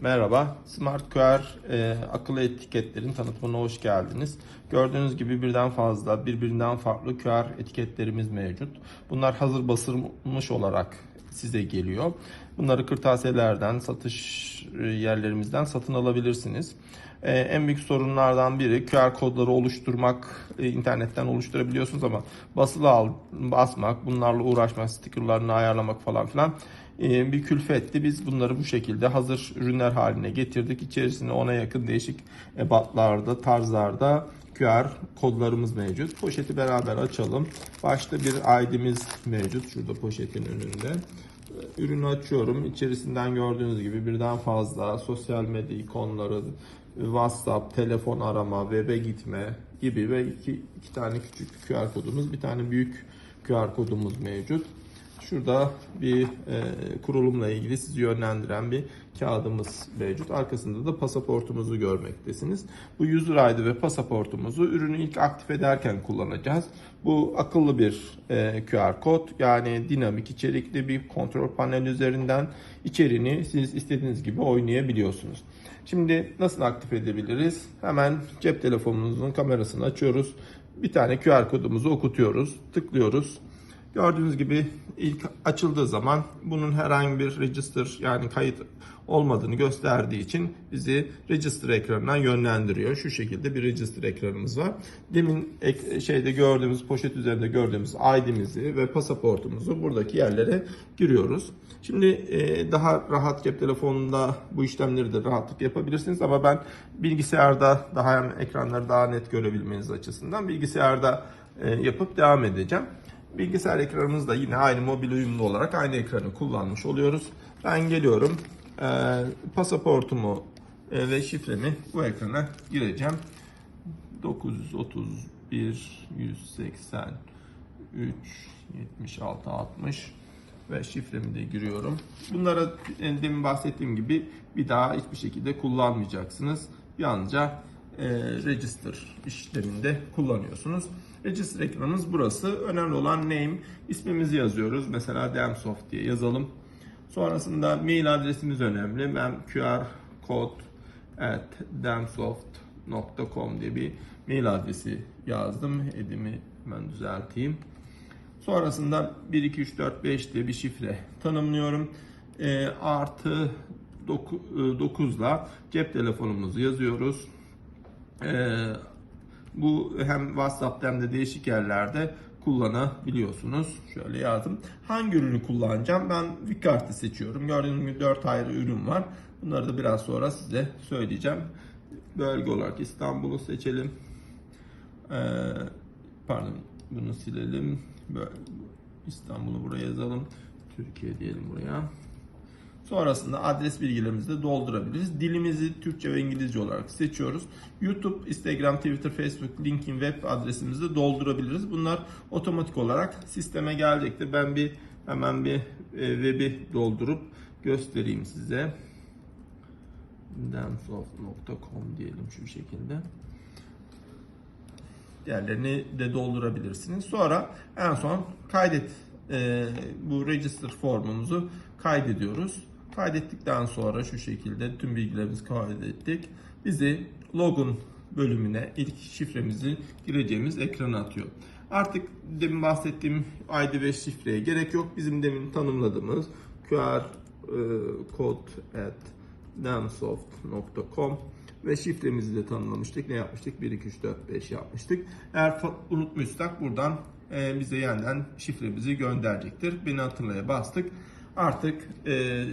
Merhaba, Smart QR e, akıllı etiketlerin tanıtımına hoş geldiniz. Gördüğünüz gibi birden fazla, birbirinden farklı QR etiketlerimiz mevcut. Bunlar hazır basılmış olarak size geliyor. Bunları kırtasiyelerden, satış e, yerlerimizden satın alabilirsiniz. E, en büyük sorunlardan biri QR kodları oluşturmak, e, internetten oluşturabiliyorsunuz ama basılı al, basmak, bunlarla uğraşmak, stickerlarını ayarlamak falan filan bir külfetti. Biz bunları bu şekilde hazır ürünler haline getirdik. İçerisinde ona yakın değişik ebatlarda, tarzlarda QR kodlarımız mevcut. Poşeti beraber açalım. Başta bir ID'miz mevcut. Şurada poşetin önünde. Ürünü açıyorum. İçerisinden gördüğünüz gibi birden fazla sosyal medya ikonları, WhatsApp, telefon arama, web'e gitme gibi ve iki, iki tane küçük QR kodumuz, bir tane büyük QR kodumuz mevcut. Şurada bir e, kurulumla ilgili sizi yönlendiren bir kağıdımız mevcut. Arkasında da pasaportumuzu görmektesiniz. Bu user ID ve pasaportumuzu ürünü ilk aktif ederken kullanacağız. Bu akıllı bir e, QR kod yani dinamik içerikli bir kontrol panel üzerinden içeriğini siz istediğiniz gibi oynayabiliyorsunuz. Şimdi nasıl aktif edebiliriz? Hemen cep telefonunuzun kamerasını açıyoruz. Bir tane QR kodumuzu okutuyoruz. Tıklıyoruz. Gördüğünüz gibi ilk açıldığı zaman bunun herhangi bir register yani kayıt olmadığını gösterdiği için bizi register ekranına yönlendiriyor. Şu şekilde bir register ekranımız var. Demin ek, şeyde gördüğümüz poşet üzerinde gördüğümüz ID'mizi ve pasaportumuzu buradaki yerlere giriyoruz. Şimdi e, daha rahat cep telefonunda bu işlemleri de rahatlık yapabilirsiniz ama ben bilgisayarda daha hem ekranları daha net görebilmeniz açısından bilgisayarda e, yapıp devam edeceğim. Bilgisayar ekranımızda yine aynı mobil uyumlu olarak aynı ekranı kullanmış oluyoruz. Ben geliyorum. E, pasaportumu e, ve şifremi bu ekrana gireceğim. 931 183 76 60 ve şifremi de giriyorum. Bunlara e, demin bahsettiğim gibi bir daha hiçbir şekilde kullanmayacaksınız. Yalnızca e, register işleminde kullanıyorsunuz. Register ekranımız burası. Önemli olan name. ismimizi yazıyoruz. Mesela Demsoft diye yazalım. Sonrasında mail adresimiz önemli. Ben QR kod at demsoft.com diye bir mail adresi yazdım. Edimi hemen düzelteyim. Sonrasında 1, 2, 3, 4, 5 diye bir şifre tanımlıyorum. E, artı 9 ile cep telefonumuzu yazıyoruz. E, bu hem WhatsApp'ta hem de değişik yerlerde kullanabiliyorsunuz. Şöyle yazdım. Hangi ürünü kullanacağım? Ben Vikart'ı seçiyorum. Gördüğünüz gibi 4 ayrı ürün var. Bunları da biraz sonra size söyleyeceğim. Bölge olarak İstanbul'u seçelim. Ee, pardon bunu silelim. İstanbul'u buraya yazalım. Türkiye diyelim buraya. Sonrasında adres bilgilerimizi de doldurabiliriz. Dilimizi Türkçe ve İngilizce olarak seçiyoruz. YouTube, Instagram, Twitter, Facebook, LinkedIn web adresimizi de doldurabiliriz. Bunlar otomatik olarak sisteme gelecektir. Ben bir hemen bir e, web'i doldurup göstereyim size. Demsoft.com diyelim şu şekilde. Diğerlerini de doldurabilirsiniz. Sonra en son kaydet e, bu register formumuzu kaydediyoruz. Kaydettikten sonra şu şekilde tüm bilgilerimizi kaydettik. Bizi logon bölümüne ilk şifremizi gireceğimiz ekrana atıyor. Artık demin bahsettiğim ID ve şifreye gerek yok. Bizim demin tanımladığımız QR e, kod at demsoft.com ve şifremizi de tanımlamıştık. Ne yapmıştık? 1, 2, 3, 4, 5 yapmıştık. Eğer unutmuşsak buradan e, bize yeniden şifremizi gönderecektir. Beni hatırlaya bastık. Artık e,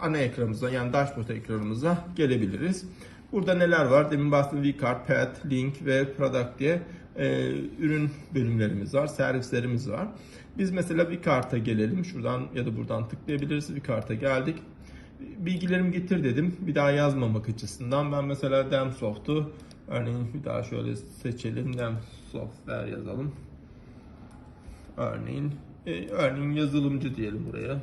ana ekranımıza yani dashboard ekranımıza gelebiliriz. Burada neler var? Demin bahsettiğim vCard, Pet, Link ve Product diye e, ürün bölümlerimiz var, servislerimiz var. Biz mesela vCard'a gelelim. Şuradan ya da buradan tıklayabiliriz. vCard'a geldik. Bilgilerimi getir dedim. Bir daha yazmamak açısından ben mesela Demsoft'u örneğin bir daha şöyle seçelim. Demsoftware yazalım. Örneğin e, örneğin yazılımcı diyelim buraya.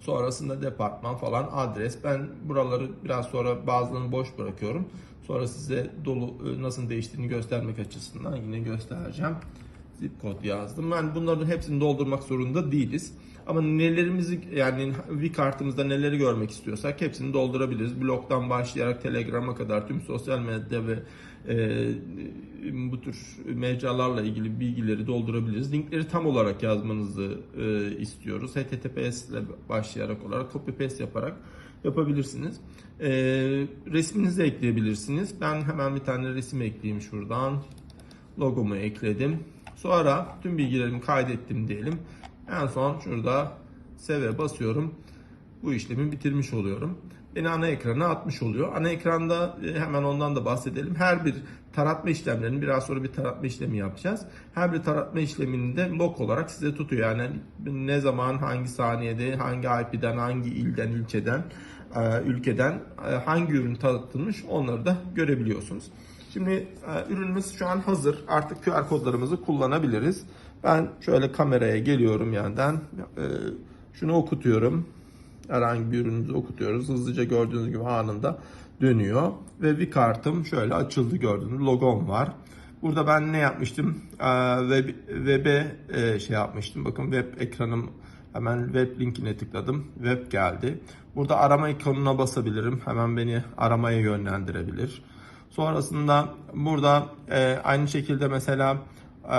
Sonrasında departman falan adres. Ben buraları biraz sonra bazılarını boş bırakıyorum. Sonra size dolu e, nasıl değiştiğini göstermek açısından yine göstereceğim. Zip kod yazdım. Ben bunların hepsini doldurmak zorunda değiliz. Ama nelerimizi yani bir kartımızda neleri görmek istiyorsak hepsini doldurabiliriz. Blogdan başlayarak Telegram'a kadar tüm sosyal medya ve e, bu tür mecralarla ilgili bilgileri doldurabiliriz. Linkleri tam olarak yazmanızı e, istiyoruz. HTTPS ile başlayarak olarak copy paste yaparak yapabilirsiniz. E, resminizi ekleyebilirsiniz. Ben hemen bir tane resim ekleyeyim şuradan. Logomu ekledim. Sonra tüm bilgilerimi kaydettim diyelim. En son şurada save basıyorum. Bu işlemi bitirmiş oluyorum. Beni ana ekrana atmış oluyor. Ana ekranda e, hemen ondan da bahsedelim. Her bir taratma işlemlerini biraz sonra bir taratma işlemi yapacağız. Her bir taratma işlemini de log olarak size tutuyor. Yani ne zaman, hangi saniyede, hangi IP'den, hangi ilden, ilçeden, e, ülkeden e, hangi ürün tanıtılmış onları da görebiliyorsunuz. Şimdi ürünümüz şu an hazır. Artık QR kodlarımızı kullanabiliriz. Ben şöyle kameraya geliyorum yandan. Şunu okutuyorum herhangi bir ürünümüzü okutuyoruz. Hızlıca gördüğünüz gibi anında dönüyor. Ve bir kartım şöyle açıldı gördüğünüz logom var. Burada ben ne yapmıştım? Ee, web, web'e e, şey yapmıştım. Bakın web ekranım hemen web linkine tıkladım. Web geldi. Burada arama ikonuna basabilirim. Hemen beni aramaya yönlendirebilir. Sonrasında burada e, aynı şekilde mesela e,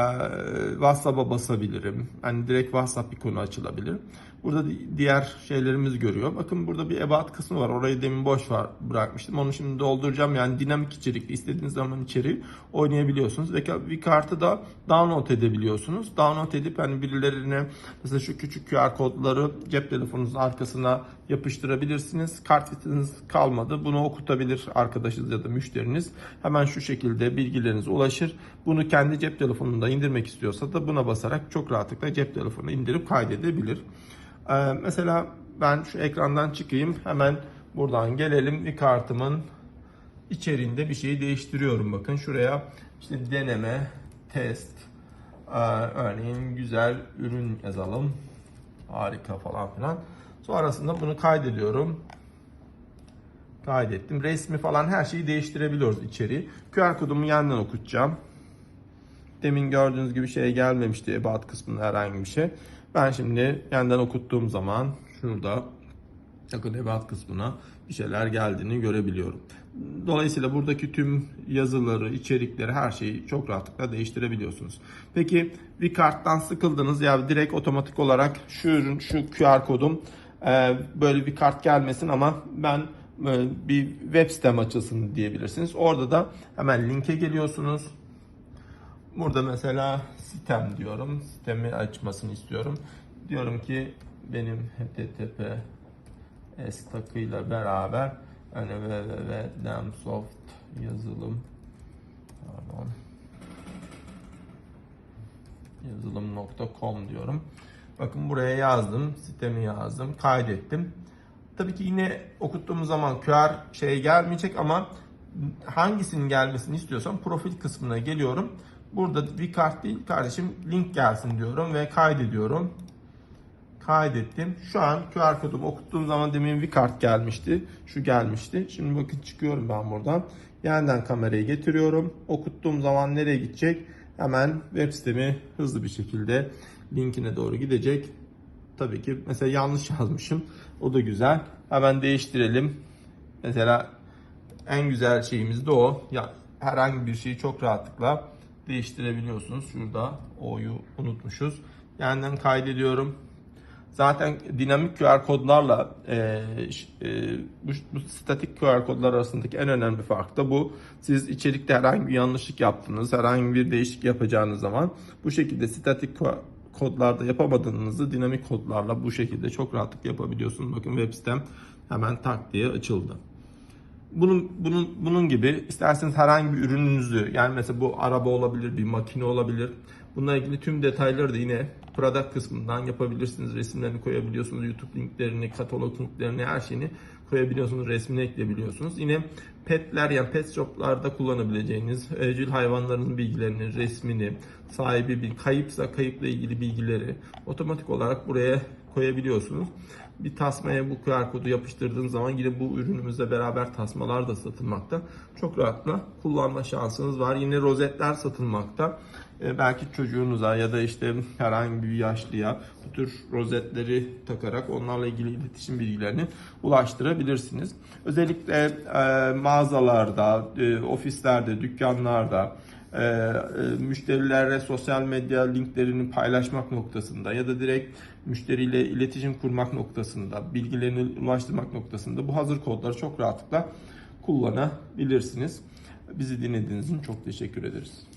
WhatsApp'a basabilirim. Yani direkt WhatsApp ikonu açılabilir. Burada diğer şeylerimiz görüyor. Bakın burada bir ebat kısmı var. Orayı demin boş var bırakmıştım. Onu şimdi dolduracağım. Yani dinamik içerikli istediğiniz zaman içeriği oynayabiliyorsunuz. Ve bir kartı da download edebiliyorsunuz. Download edip hani birilerine mesela şu küçük QR kodları cep telefonunuzun arkasına yapıştırabilirsiniz. Kart vitiniz kalmadı. Bunu okutabilir arkadaşınız ya da müşteriniz. Hemen şu şekilde bilgilerinize ulaşır. Bunu kendi cep telefonunda indirmek istiyorsa da buna basarak çok rahatlıkla cep telefonu indirip kaydedebilir. Ee, mesela ben şu ekrandan çıkayım. Hemen buradan gelelim. Bir kartımın içeriğinde bir şeyi değiştiriyorum. Bakın şuraya işte deneme, test, ee, örneğin güzel ürün yazalım. Harika falan filan. Sonrasında bunu kaydediyorum. Kaydettim. Resmi falan her şeyi değiştirebiliyoruz içeriği. QR kodumu yandan okutacağım. Demin gördüğünüz gibi şey gelmemişti ebat kısmında herhangi bir şey. Ben şimdi yandan okuttuğum zaman şurada yakın ebat kısmına bir şeyler geldiğini görebiliyorum. Dolayısıyla buradaki tüm yazıları, içerikleri, her şeyi çok rahatlıkla değiştirebiliyorsunuz. Peki bir karttan sıkıldınız ya direkt otomatik olarak şu ürün, şu QR kodum e, böyle bir kart gelmesin ama ben e, bir web sitem açılsın diyebilirsiniz. Orada da hemen linke geliyorsunuz. Burada mesela sitem diyorum. Sitemi açmasını istiyorum. Diyorum ki benim http s takıyla beraber hani www.demsoft yazılım pardon yazılım.com diyorum. Bakın buraya yazdım. Sitemi yazdım. Kaydettim. Tabii ki yine okuttuğumuz zaman QR şey gelmeyecek ama hangisinin gelmesini istiyorsam profil kısmına geliyorum. Burada bir kart değil kardeşim link gelsin diyorum ve kaydediyorum. Kaydettim. Şu an QR kodumu okuttuğum zaman demin bir kart gelmişti. Şu gelmişti. Şimdi bakın çıkıyorum ben buradan. Yeniden kamerayı getiriyorum. Okuttuğum zaman nereye gidecek? Hemen web sitemi hızlı bir şekilde linkine doğru gidecek. Tabii ki mesela yanlış yazmışım. O da güzel. Hemen değiştirelim. Mesela en güzel şeyimiz de o. Ya herhangi bir şeyi çok rahatlıkla değiştirebiliyorsunuz. Şurada O'yu unutmuşuz. Yeniden kaydediyorum. Zaten dinamik QR kodlarla e, e, bu, bu statik QR kodlar arasındaki en önemli fark da bu. Siz içerikte herhangi bir yanlışlık yaptınız, herhangi bir değişiklik yapacağınız zaman bu şekilde statik kodlarda yapamadığınızı dinamik kodlarla bu şekilde çok rahatlıkla yapabiliyorsunuz. Bakın web sitem hemen tak diye açıldı. Bunun, bunun, bunun gibi isterseniz herhangi bir ürününüzü yani mesela bu araba olabilir, bir makine olabilir. Bununla ilgili tüm detayları da yine product kısmından yapabilirsiniz. Resimlerini koyabiliyorsunuz. YouTube linklerini, katalog linklerini, her şeyini koyabiliyorsunuz. Resmini ekleyebiliyorsunuz. Yine petler yani pet shoplarda kullanabileceğiniz evcil hayvanların bilgilerini, resmini, sahibi bir kayıpsa kayıpla ilgili bilgileri otomatik olarak buraya koyabiliyorsunuz. Bir tasmaya bu QR kodu yapıştırdığınız zaman yine bu ürünümüzle beraber tasmalar da satılmakta. Çok rahatla kullanma şansınız var. Yine rozetler satılmakta. E, belki çocuğunuza ya da işte herhangi bir yaşlıya bu tür rozetleri takarak onlarla ilgili iletişim bilgilerini ulaştırabilirsiniz. Özellikle e, mağazalarda, e, ofislerde, dükkanlarda e, e, müşterilere sosyal medya linklerini paylaşmak noktasında ya da direkt müşteriyle iletişim kurmak noktasında, bilgilerini ulaştırmak noktasında bu hazır kodları çok rahatlıkla kullanabilirsiniz. Bizi dinlediğiniz için çok teşekkür ederiz.